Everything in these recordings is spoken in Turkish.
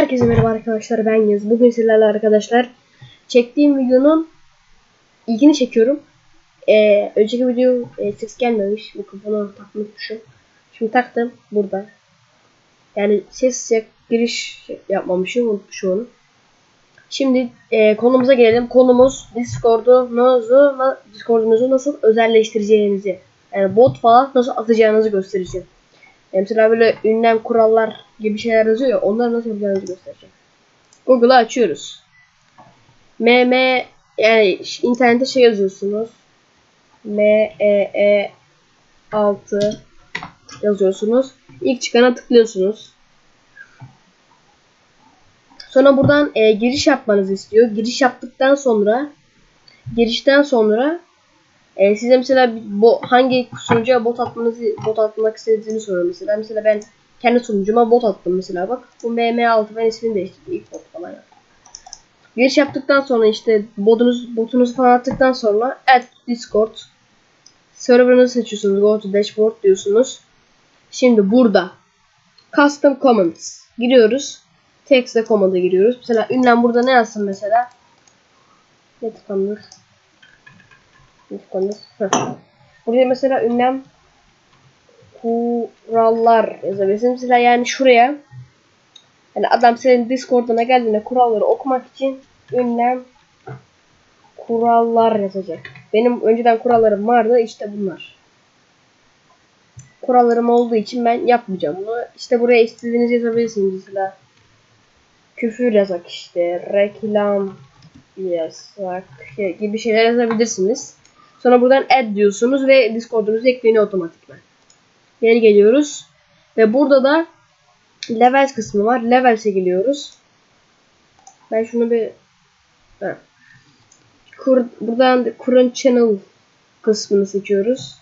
Herkese merhaba arkadaşlar ben Yaz. Bugün sizlerle arkadaşlar çektiğim videonun ilgini çekiyorum. Ee, önceki video e, ses gelmemiş. Mikrofonu takmışım. Şimdi taktım burada. Yani ses giriş yapmamışım. Unutmuşum onu. Şimdi e, konumuza gelelim. Konumuz Discord'unuzu Discord'unuzu nasıl özelleştireceğinizi. Yani bot falan nasıl atacağınızı göstereceğim. Mesela böyle ünlem kurallar gibi şeyler yazıyor ya onları nasıl yapacağınızı göstereceğim. Google'ı açıyoruz. MM yani internette şey yazıyorsunuz. M E E 6 yazıyorsunuz. İlk çıkana tıklıyorsunuz. Sonra buradan e, giriş yapmanızı istiyor. Giriş yaptıktan sonra girişten sonra e, size mesela bo, hangi sunucuya bot atmanızı bot atmak istediğini soruyor mesela. Mesela ben kendi sunucuma bot attım mesela bak. Bu MM6 ben ismini değiştirdim. İlk bot falan yaptım. Giriş yaptıktan sonra işte botunuz, botunuzu falan attıktan sonra add discord server'ınızı seçiyorsunuz. Go to dashboard diyorsunuz. Şimdi burada custom comments giriyoruz. Text'e comment'a giriyoruz. Mesela ünlem burada ne yazsın mesela? Ne tıkanır? Buraya mesela ünlem kurallar yazabilirsin. Mesela yani şuraya yani adam senin Discord'una geldiğinde kuralları okumak için ünlem kurallar yazacak. Benim önceden kurallarım vardı işte bunlar. Kurallarım olduğu için ben yapmayacağım bunu. İşte buraya istediğinizi yazabilirsiniz mesela. Küfür yazak işte, reklam yasak gibi şeyler yazabilirsiniz. Sonra buradan add diyorsunuz ve Discord'unuza ekleniyor otomatikman. Geri geliyoruz. Ve burada da levels kısmı var. Levels'e geliyoruz. Ben şunu bir. Kur, buradan current channel kısmını seçiyoruz.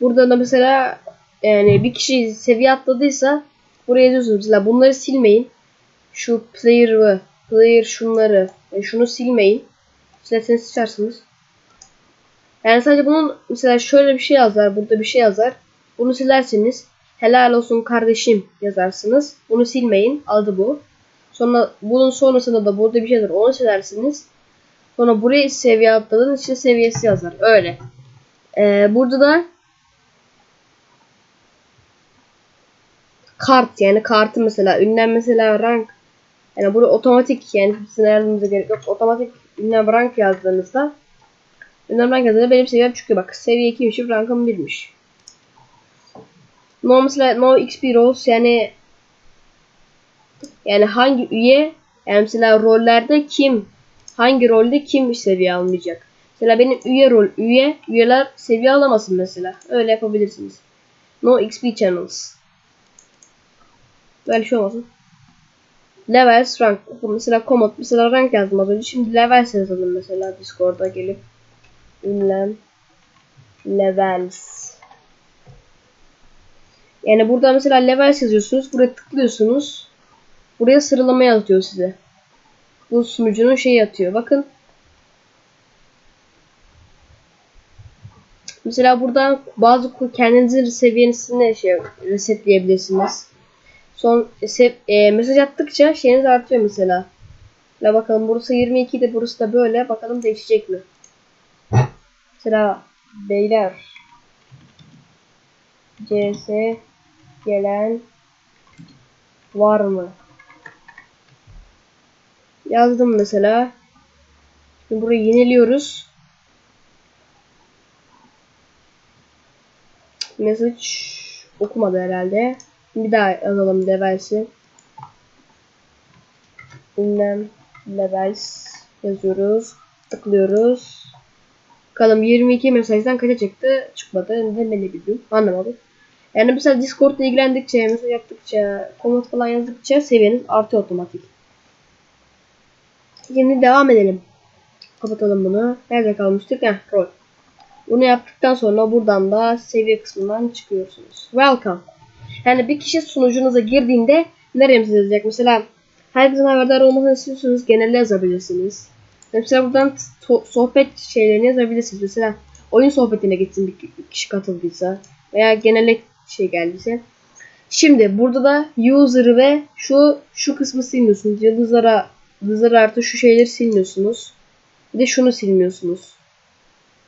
Burada da mesela yani bir kişi seviye atladıysa buraya yazıyorsunuz. Mesela bunları silmeyin. Şu player ve player şunları yani şunu silmeyin. Silerseniz sıçarsınız. Yani sadece bunun mesela şöyle bir şey yazar. Burada bir şey yazar. Bunu silerseniz helal olsun kardeşim yazarsınız. Bunu silmeyin. Adı bu. Sonra bunun sonrasında da burada bir şey yazar. Onu silersiniz. Sonra buraya seviye atladığınız için seviyesi yazar. Öyle. Ee, burada da kart yani kartı mesela ünlem mesela rank yani burada otomatik yani sizin ayarlamanıza gerek yok. Otomatik ünlem rank yazdığınızda rank yazdığında benim seviyem çıkıyor. Bak seviye 2'mişim rankım 1'miş. No mesela no XP roles yani yani hangi üye yani mesela rollerde kim hangi rolde kim seviye almayacak. Mesela benim üye rol üye üyeler seviye alamasın mesela. Öyle yapabilirsiniz. No XP channels. Böyle şey olmasın. Levels rank. Mesela komut mesela rank yazdım az önce. Şimdi levels yazalım mesela Discord'a gelip ünlem levels yani burada mesela levels yazıyorsunuz. Buraya tıklıyorsunuz. Buraya sıralama yazıyor size. Bu sunucunun şeyi atıyor. Bakın. Mesela buradan bazı kendinizin seviyesini şey resetleyebilirsiniz. Son sev, e, mesaj attıkça şeyiniz artıyor mesela. La bakalım burası 22 de burası da böyle. Bakalım değişecek mi? Mesela beyler CS gelen var mı? Yazdım mesela. Şimdi burayı yeniliyoruz. Mesaj okumadı herhalde. Bir daha yazalım levels'i. Ünlem levels yazıyoruz. Tıklıyoruz. Bakalım 22 mesajdan kaça çıktı? Çıkmadı. Neden ben de bilmiyorum. Anlamadım. Yani mesela Discord'la ilgilendikçe, mesela yaptıkça, komut falan yazdıkça seviyeniz artıyor otomatik. Şimdi devam edelim. Kapatalım bunu. Nerede kalmıştık? Heh, rol. Bunu yaptıktan sonra buradan da seviye kısmından çıkıyorsunuz. Welcome. Yani bir kişi sunucunuza girdiğinde nereye yazacak? Mesela herkesin haberdar olmasını istiyorsanız genelde yazabilirsiniz. Mesela buradan sohbet şeylerini yazabilirsiniz. Mesela oyun sohbetine gitsin bir kişi katıldıysa veya genele şey geldiyse. Şimdi burada da user ve şu şu kısmı silmiyorsunuz. Yıldızlara yıldızlar artı şu şeyleri silmiyorsunuz. Bir de şunu silmiyorsunuz.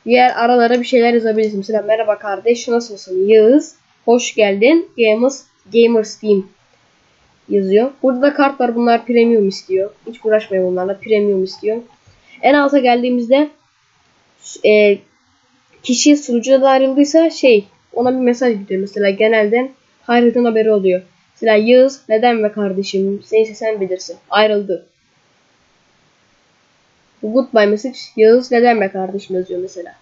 Diğer aralara bir şeyler yazabilirsiniz. Mesela merhaba kardeş nasılsın? Yağız. Hoş geldin. Gamers, Gamers Team yazıyor. Burada da kart var. Bunlar premium istiyor. Hiç uğraşmayın bunlarla. Premium istiyor. En alta geldiğimizde e, kişi sunucuda da ayrıldıysa şey ona bir mesaj gidiyor. Mesela genelden hayretin haberi oluyor. Mesela Yağız neden ve kardeşim neyse sen bilirsin. Ayrıldı. Goodbye message Yağız neden be kardeşim yazıyor mesela.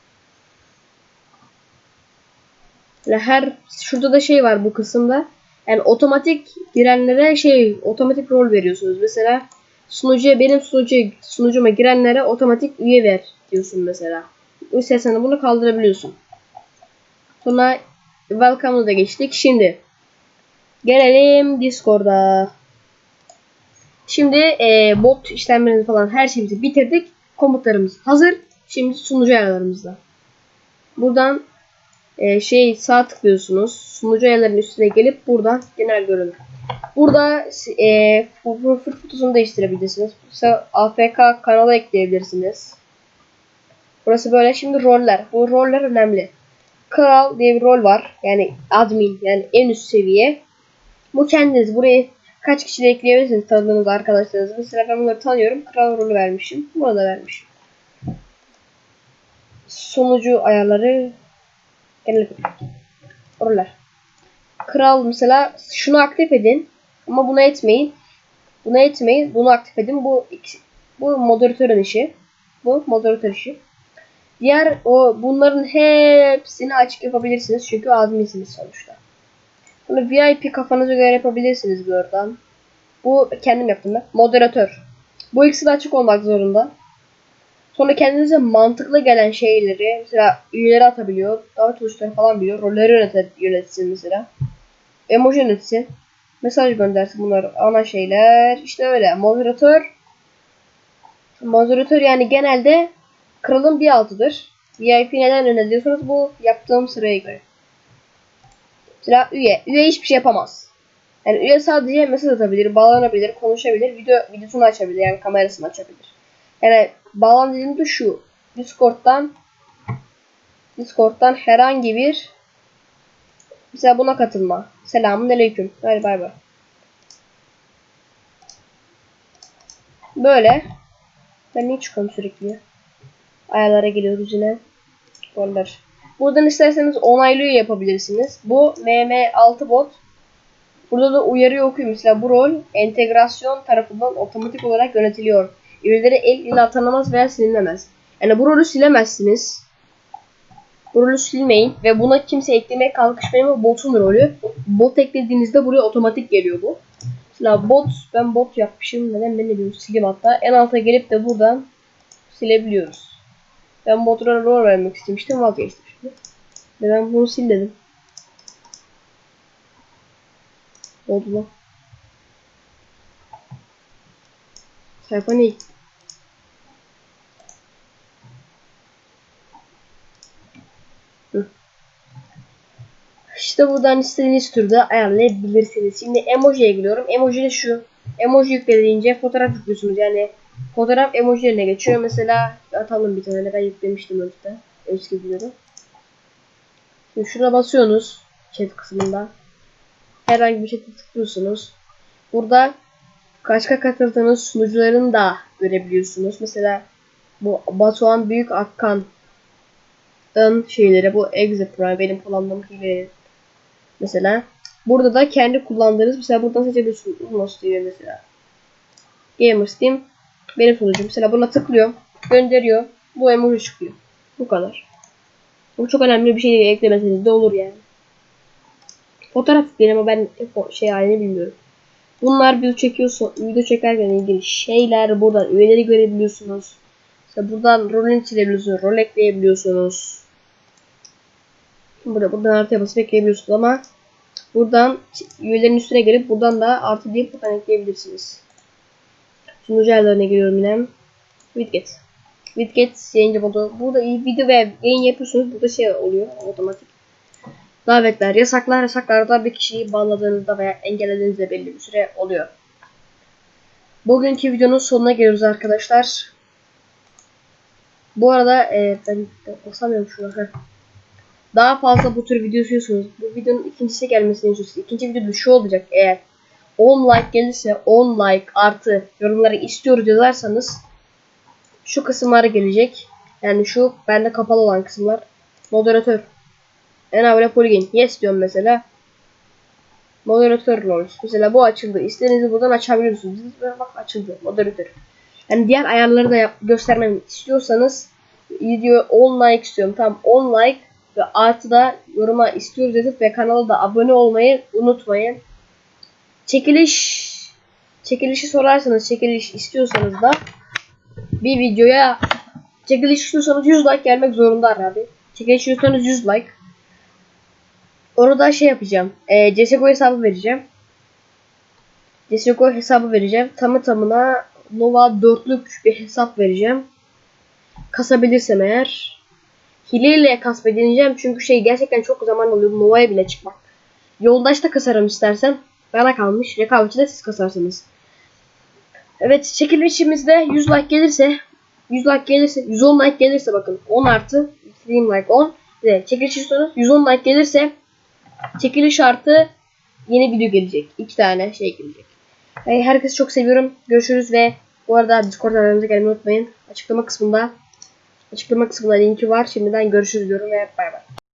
Mesela her şurada da şey var bu kısımda. Yani otomatik girenlere şey otomatik rol veriyorsunuz. Mesela sunucuya benim sunucu sunucuma girenlere otomatik üye ver diyorsun mesela. İstersen bunu kaldırabiliyorsun. Sonra welcome'ı da geçtik. Şimdi gelelim Discord'a. Şimdi e, bot işlemlerini falan her şeyimizi bitirdik. Komutlarımız hazır. Şimdi sunucu ayarlarımızda. Buradan e, şey sağ tıklıyorsunuz. Sunucu ayarlarının üstüne gelip buradan genel görünüm. Burada e, profil fotosunu değiştirebilirsiniz. Mesela AFK kanala ekleyebilirsiniz. Burası böyle. Şimdi roller. Bu roller önemli. Kral diye bir rol var. Yani admin yani en üst seviye. Bu kendiniz buraya kaç kişi de ekleyebilirsiniz tanıdığınız arkadaşlarınız. Mesela ben bunları tanıyorum. Kral rolü vermişim. Buna da vermişim. Sonucu ayarları genel roller. Kral mesela şunu aktif edin. Ama buna etmeyin. Buna etmeyin. Bunu aktif edin. Bu bu moderatörün işi. Bu moderatör işi. Diğer o bunların hepsini açık yapabilirsiniz. Çünkü adminsiniz sonuçta. Bunu VIP kafanıza göre yapabilirsiniz buradan. Bu kendim yaptım ben. Moderatör. Bu ikisi de açık olmak zorunda. Sonra kendinize mantıklı gelen şeyleri mesela üyeleri atabiliyor. Davet tuşları falan biliyor. Rolleri yönet yönetsin mesela. Emoji yönetsin. Mesaj göndersin bunlar ana şeyler. İşte öyle. Moderatör Moderatör yani genelde kralın bir altıdır. VIP neden öneriliyorsanız bu yaptığım sıraya göre. Mesela üye. Üye hiçbir şey yapamaz. Yani üye sadece mesaj atabilir, bağlanabilir, konuşabilir, video videosunu açabilir yani kamerasını açabilir. Yani bağlan dediğimde şu. Discord'dan Discord'dan herhangi bir mesela buna katılma. Selamun aleyküm. Hadi bay bay. Böyle. Ben niye çıkıyorum sürekli? Ayarlara geliyoruz yine. Roller. Buradan isterseniz onaylıyor yapabilirsiniz. Bu MM6 bot. Burada da uyarı okuyor. Mesela bu rol entegrasyon tarafından otomatik olarak yönetiliyor. Üyeleri el ile atanamaz veya silinemez. Yani bu rolü silemezsiniz. Rolü silmeyin ve buna kimse eklemeye kalkışmayın bu botun rolü. Bot eklediğinizde buraya otomatik geliyor bu. Mesela bot ben bot yapmışım. Neden ben ne bileyim sileyim hatta. En alta gelip de buradan silebiliyoruz. Ben botura rol vermek istemiştim vazgeçtim şimdi. Ve ben bunu sil dedim. Oldu lan. Sayfa ne? İşte buradan istediğiniz türde ayarlayabilirsiniz. Şimdi emojiye giriyorum. Emoji de şu. Emoji yüklediğince fotoğraf yüklüyorsunuz. Yani fotoğraf emojilerine geçiyor. Mesela atalım bir tane. Ben yüklemiştim önceden. Eski videoda. Şimdi şuna basıyorsunuz. Chat kısmında. Herhangi bir chat'e tıklıyorsunuz. Burada kaçka katıldığınız sunucularını da görebiliyorsunuz. Mesela bu Batuhan Büyük Akkan şeyleri bu Exit Prime benim kullandığım hileleri mesela. Burada da kendi kullandığınız mesela buradan seçebiliyorsunuz. Unos diyor mesela. Gamers Team benim sunucum. Mesela buna tıklıyor. Gönderiyor. Bu emoji çıkıyor. Bu kadar. Bu çok önemli bir şey eklemeseniz de olur yani. Fotoğraf yükleyin ama ben şey halini bilmiyorum. Bunlar video çekiyorsa video çekerken ilgili şeyler buradan üyeleri görebiliyorsunuz. İşte buradan rolünü silebiliyorsunuz, rol ekleyebiliyorsunuz. Burada buradan artıya basıp ekleyebiliyorsunuz ama buradan üyelerin üstüne gelip buradan da artı deyip buradan ekleyebilirsiniz. Sunucu ayarlarına giriyorum yine. Widget. Widget yayıncı modu. Burada video ve yayın yapıyorsunuz. Burada şey oluyor otomatik. Davetler, yasaklar, yasaklarda bir kişiyi banladığınızda veya engellediğinizde belli bir süre oluyor. Bugünkü videonun sonuna geliyoruz arkadaşlar. Bu arada e, ben basamıyorum şuna. heh. Daha fazla bu tür video istiyorsunuz. Bu videonun ikincisi gelmesini istiyorsunuz. İkinci videoda şu olacak eğer 10 like gelirse 10 like artı yorumları istiyoruz yazarsanız şu kısımlara gelecek. Yani şu bende kapalı olan kısımlar. Moderatör. En abone plugin. Yes diyorum mesela. Moderatör roles. Mesela bu açıldı. İstediğinizi buradan açabiliyorsunuz. Bak açıldı. Moderatör. Yani diğer ayarları da göstermemi istiyorsanız video 10 like istiyorum. Tam 10 like ve artı da yoruma istiyoruz yazıp ve kanala da abone olmayı unutmayın. Çekiliş çekilişi sorarsanız çekiliş istiyorsanız da bir videoya çekiliş istiyorsanız 100 like gelmek zorunda abi. Çekiliş istiyorsanız 100 like. Orada şey yapacağım. E, CSGO hesabı vereceğim. CSGO hesabı vereceğim. Tamı tamına Nova dörtlük bir hesap vereceğim. Kasabilirsem eğer. Hileyle kasmayı deneyeceğim çünkü şey gerçekten çok zaman oluyor Nova'ya bile çıkmak. Yoldaşta kasarım istersen. Bana kalmış. Rekabetçi de siz kasarsınız. Evet çekilişimizde 100 like gelirse 100 like gelirse 110 like gelirse bakın 10 artı istediğim like 10 ve çekiliş istiyorsanız 110 like gelirse çekiliş artı yeni video gelecek. iki tane şey gelecek. Herkesi çok seviyorum. Görüşürüz ve bu arada Discord aramıza gelmeyi unutmayın. Açıklama kısmında açıklama kısmında linki var. Şimdiden görüşürüz diyorum ve bay bay.